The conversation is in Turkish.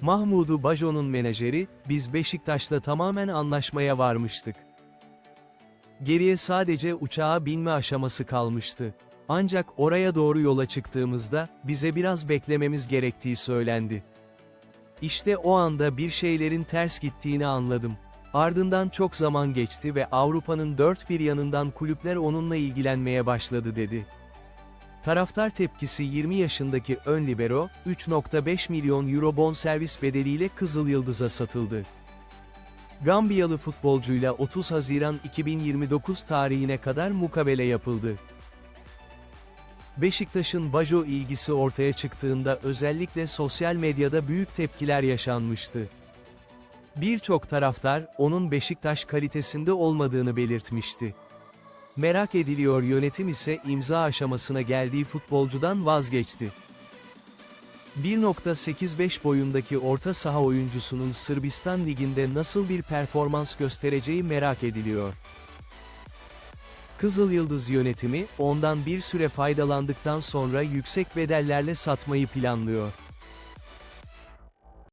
Mahmudu Bajo'nun menajeri, biz Beşiktaş'la tamamen anlaşmaya varmıştık. Geriye sadece uçağa binme aşaması kalmıştı. Ancak oraya doğru yola çıktığımızda, bize biraz beklememiz gerektiği söylendi. İşte o anda bir şeylerin ters gittiğini anladım. Ardından çok zaman geçti ve Avrupa'nın dört bir yanından kulüpler onunla ilgilenmeye başladı dedi. Taraftar tepkisi 20 yaşındaki ön libero, 3.5 milyon euro bonservis bedeliyle Kızıl Yıldız'a satıldı. Gambiyalı futbolcuyla 30 Haziran 2029 tarihine kadar mukabele yapıldı. Beşiktaş'ın Bajo ilgisi ortaya çıktığında özellikle sosyal medyada büyük tepkiler yaşanmıştı. Birçok taraftar, onun Beşiktaş kalitesinde olmadığını belirtmişti. Merak ediliyor yönetim ise imza aşamasına geldiği futbolcudan vazgeçti. 1.85 boyundaki orta saha oyuncusunun Sırbistan liginde nasıl bir performans göstereceği merak ediliyor. Kızıl Yıldız yönetimi, ondan bir süre faydalandıktan sonra yüksek bedellerle satmayı planlıyor.